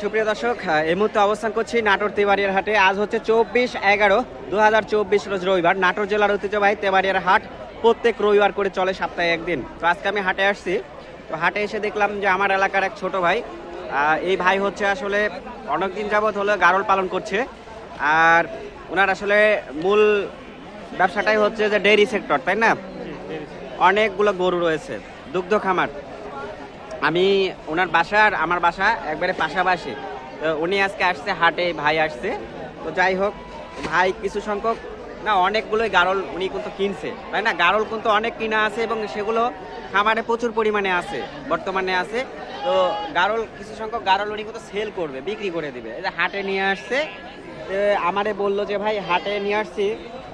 সুপ্রিয় দর্শক এই মুহূর্তে অবস্থান করছি নাটোর তেবাড়িয়ার হাটে। আজ হচ্ছে চব্বিশ এগারো দু হাজার চব্বিশ রোজ রবিবার। নাটোর জেলার ঐতিহ্যবাহী তেবাড়িয়ার হাট প্রত্যেক রবিবার করে চলে সপ্তাহে একদিন। তো আজকে আমি হাটে আসছি। তো হাটে এসে দেখলাম যে আমার এলাকার এক ছোট ভাই এই ভাই হচ্ছে আসলে অনেকদিন যাবৎ হলো গারল পালন করছে। আর ওনার আসলে মূল ব্যবসাটাই হচ্ছে যে ডেইরি সেক্টর তাই না? অনেকগুলো গরু রয়েছে দুগ্ধ খামার। আমি ওনার বাসার আমার বাসা একবারে পাশাপাশি। তো উনি আজকে আসছে হাটে ভাই আসছে। তো যাই হোক ভাই কিছু সংখ্যক না অনেকগুলোই গারল উনি কিন্তু কিনছে। তাই না? গারল কিন্তু অনেক কিনা আছে এবং সেগুলো খামারে প্রচুর পরিমাণে আছে বর্তমানে আছে। তো গারল কিছু সংখ্যক গারল উনি কিন্তু সেল করবে বিক্রি করে দিবে। এই যে হাটে নিয়ে আসছে তো আমারে বলল যে ভাই হাটে নিয়ে আসছি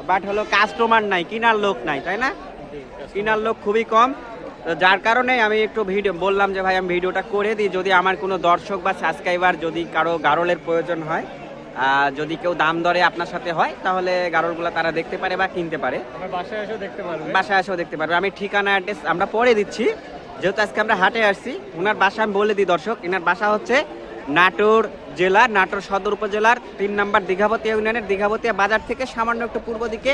বাট হলো কাস্টমার নাই কিনার লোক নাই। তাই না? কেনার লোক খুবই কম। তো যার কারণে আমি একটু ভিডিও বললাম যে ভাই আমি ভিডিওটা করে দিই। যদি আমার কোনো দর্শক বা সাবস্ক্রাইবার যদি কারও গারলের প্রয়োজন হয় যদি কেউ দাম দরে আপনার সাথে হয় তাহলে গারলগুলো তারা দেখতে পারে বা কিনতে পারে। বাসায় এসেও দেখতে পারবে। বাসায় এসেও দেখতে পারবে। আমি ঠিকানা অ্যাড্রেস আমরা পরে দিচ্ছি। যেহেতু আজকে আমরা হাটে আসছি ওনার বাসা আমি বলে দিই দর্শক এনার বাসা হচ্ছে নাটোর জেলা নাটোর সদর উপজেলার তিন নম্বর দীঘাবতিয়া ইউনিয়নের দীঘাবতিয়া বাজার থেকে সামান্য একটু পূর্ব দিকে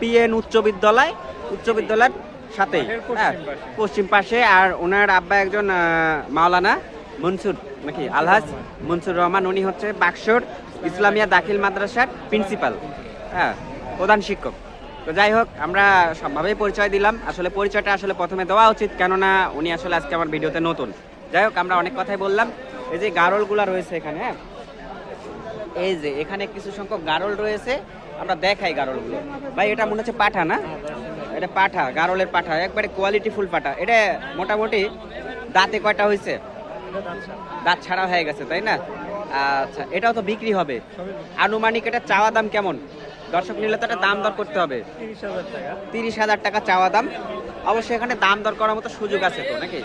পিএন উচ্চ বিদ্যালয় উচ্চ বিদ্যালয়ের সাথেই। পশ্চিম হ্যাঁ, পাশে। পশ্চিম পাশে আর ওনার আব্বা একজন মাওলানা মনসুর নাকি আলহাজ মনসুর রহমান উনি হচ্ছে বাক্সর ইসলামিয়া দাখিল মাদ্রাসার প্রিন্সিপাল। হ্যাঁ প্রধান শিক্ষক। তো যাই হোক আমরা সবভাবেই পরিচয় দিলাম। আসলে পরিচয়টা আসলে প্রথমে দেওয়া উচিত কেননা উনি আসলে আজকে আমার ভিডিওতে নতুন। যাই হোক আমরা অনেক কথাই বললাম। এই যে গারলগুলা রয়েছে এখানে হ্যাঁ? এই যে এখানে কিছু সংখ্যক গারল রয়েছে আমরা দেখাই গারলগুলো। ভাই এটা মনে হচ্ছে পাঠা না? এটা পাঠা গারলের পাঠা একবারে কোয়ালিটি ফুল পাঠা। এটা মোটামুটি দাঁতে কয়টা হয়েছে? দাঁত ছাড়া হয়ে গেছে তাই না? আচ্ছা এটাও তো বিক্রি হবে। আনুমানিক এটা চাওয়া দাম কেমন? দর্শক নিলে তো একটা দাম দর করতে হবে। তিরিশ হাজার টাকা চাওয়া দাম। অবশ্যই এখানে দাম দর করার মতো সুযোগ আছে তো নাকি?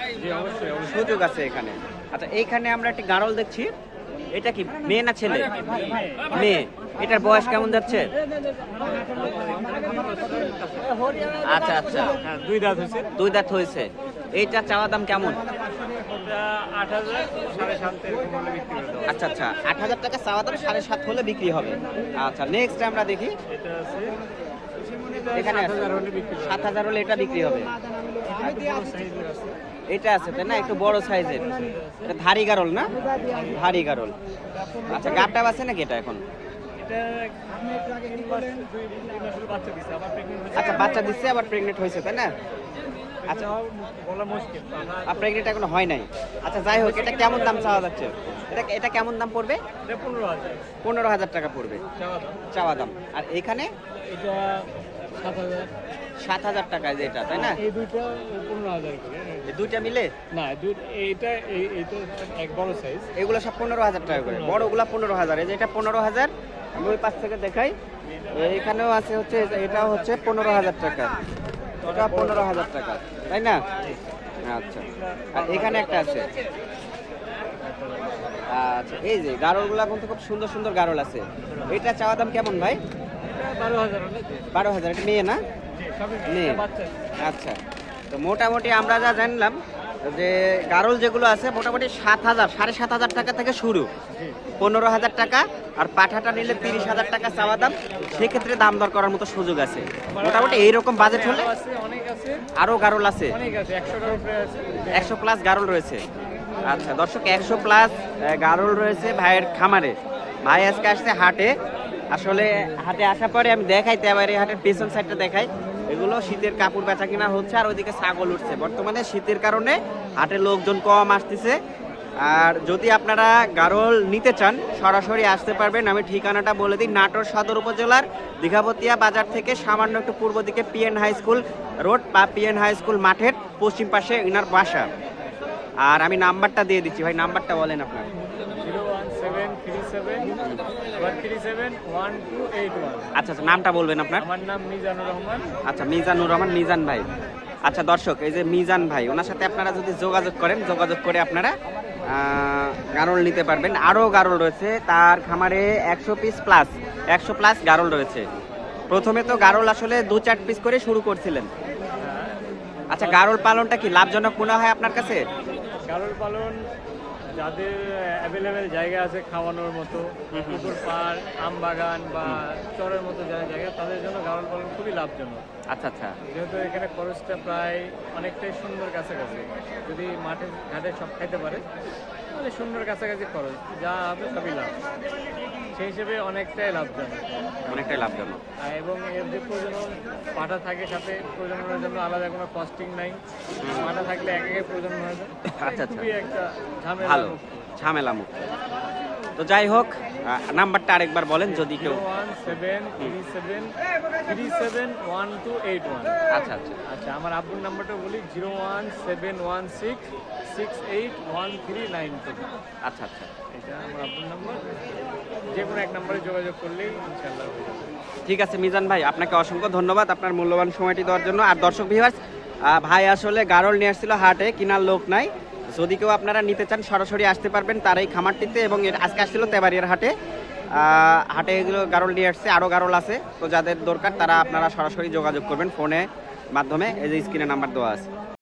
সুযোগ আছে এখানে। আচ্ছা এইখানে আমরা একটি গারল দেখছি। এটা কি মেয়ে না ছেলে? মেয়ে। এটার বয়স কেমন যাচ্ছে? আচ্ছা আচ্ছা। দুই দাঁত হয়েছে। দুই দাঁত হয়েছে। এইটা চাওয়া দাম কেমন? আচ্ছা আচ্ছা। আট হাজার টাকা চাওয়া দাম সাড়ে সাত হলে বিক্রি হবে। আচ্ছা নেক্সট আমরা দেখি। এখানে সাত হাজার হলে এটা বিক্রি হবে। এটা আছে তাই না? একটু বড় সাইজের। এটা ধারি গারল না? ধারি গারল। আচ্ছা গাবটা আছে নাকি এটা এখন? আচ্ছা বাচ্চা দিচ্ছে আবার প্রেগনেন্ট হয়েছে তাই না? আচ্ছা বলা মুশকিল। আর প্রেগনেন্ট এখনও হয় নাই। আচ্ছা যাই হোক এটা কেমন দাম চাওয়া যাচ্ছে? এটা এটা কেমন দাম পড়বে? পনেরো হাজার। পনেরো হাজার টাকা পড়বে। চাওয়া দাম। চাওয়া দাম। আর এখানে? এটা সাত হাজার। সাত হাজার টাকা যে এটা তাই না? এই দুইটা পনেরো হাজার দুইটা মিলে না এইটা এই এক বড় সাইজ এগুলো সব পনেরো হাজার টাকা করে। বড়গুলা পনেরো হাজার। এই যে এটা পনেরো হাজার আমি ওই পাশ থেকে দেখাই। এখানেও আছে হচ্ছে এটাও হচ্ছে পনেরো হাজার টাকা। এটা পনেরো হাজার টাকা তাই না? আচ্ছা। আর এখানে একটা আছে। আচ্ছা এই যে গারলগুলা কিন্তু খুব সুন্দর সুন্দর গারল আছে। এটা চাওয়া দাম কেমন ভাই? বারো হাজার বারো হাজার এটা মেয়ে না? মেয়ে। আচ্ছা। তো মোটামুটি আমরা যা জানলাম যে গারল যেগুলো আছে মোটামুটি সাত হাজার, সাড়ে সাত হাজার টাকা থেকে শুরু। পনেরো হাজার টাকা আর পাঠাটা নিলে তিরিশ হাজার টাকা চাওয়া দাম। সেক্ষেত্রে দাম দর করার মতো সুযোগ আছে। মোটামুটি এইরকম বাজেট হলে আরও গারল আছে। একশো প্লাস গারল রয়েছে। আচ্ছা দর্শক, একশো প্লাস গারল রয়েছে ভাইয়ের খামারে। ভাই আজকে আসছে হাটে। আসলে হাটে আসার পরে আমি দেখাই তেবারে হাটের পেছন সাইডটা দেখাই। এগুলো শীতের কাপড় বেচা কিনা হচ্ছে আর ওইদিকে ছাগল উঠছে। বর্তমানে শীতের কারণে হাটে লোকজন কম আসতেছে। আর যদি আপনারা গারল নিতে চান, সরাসরি আসতে পারবেন। আমি ঠিকানাটা বলে দিই, নাটোর সদর উপজেলার দীঘাপতিয়া বাজার থেকে সামান্য একটু পূর্ব দিকে পিএন হাই স্কুল রোড বা পিএন হাই স্কুল মাঠের পশ্চিম পাশে ইনার বাসা। আর আমি নাম্বারটা দিয়ে দিচ্ছি, ভাই, নাম্বারটা বলেন আপনার। Three seven one three seven one two eight one আচ্ছা আচ্ছা নামটা বলবেন আপনার? আমার নাম মিজানুর রহমান। আচ্ছা মিজানুর রহমান মিজান ভাই। আচ্ছা দর্শক এই যে মিজান ভাই ওনার সাথে আপনারা যদি যোগাযোগ করেন যোগাযোগ করে আপনারা গারল নিতে পারবেন। আরও গারল রয়েছে তার খামারে একশো পিস প্লাস একশো প্লাস গারল রয়েছে। প্রথমে তো গারল আসলে দু চার পিস করে শুরু করছিলেন। আচ্ছা গারল পালনটা কি লাভজনক মনে হয় আপনার কাছে? গারল পালন যাদের অ্যাভেলেবেল জায়গা আছে খাওয়ানোর মতো পুকুর পাড় আম বাগান বা চরের মতো যারা জায়গা তাদের জন্য গাওয়াল পালন খুবই লাভজনক। আচ্ছা আচ্ছা। যেহেতু এখানে খরচটা প্রায় অনেকটাই সুন্দর কাছাকাছি। যদি মাঠে ঘাটে সব খাইতে পারে তাহলে সুন্দর কাছাকাছি খরচ যা হবে সবই লাভ। সেই হিসেবে অনেকটাই লাভজনক। অনেকটাই লাভজনক। এবং এর যে প্রজনন পাঠা থাকে সাথে প্রজননের জন্য আলাদা কোনো কস্টিং নাই। পাঠা থাকলে এক একে প্রজনন হয়ে। যায় আচ্ছা, আচ্ছা। একটা ঝামেলা ভালো। ঝামেলা মুক্ত। তো যাই হোক নাম্বারটা আরেকবার বলেন যদি কেউ আচ্ছা আচ্ছা। আচ্ছা আমার আব্বুর নাম্বারটা বলি zero one seven one six six eight one three nine two. আচ্ছা আচ্ছা। এটা আমার আব্বুর নাম্বার। যে কোনো এক নম্বরে যোগাযোগ করলেই ইনশাল্লাহ ঠিক আছে, মিজান ভাই, আপনাকে অসংখ্য ধন্যবাদ আপনার মূল্যবান সময়টি দেওয়ার জন্য। আর দর্শক ভিউয়ার্স ভাই আসলে গারল নিয়ে আসছিল হাটে, কিনার লোক নাই। যদি কেউ আপনারা নিতে চান, সরাসরি আসতে পারবেন তার এই খামারটিতে এবং আজকে আসছিল তেবারিয়ার হাটে। হাটে এগুলো গারল নিয়ে আসছে, আরও গারল আছে। তো যাদের দরকার, তারা আপনারা সরাসরি যোগাযোগ করবেন ফোনে মাধ্যমে। এই যে স্ক্রিনে নাম্বার দেওয়া আছে।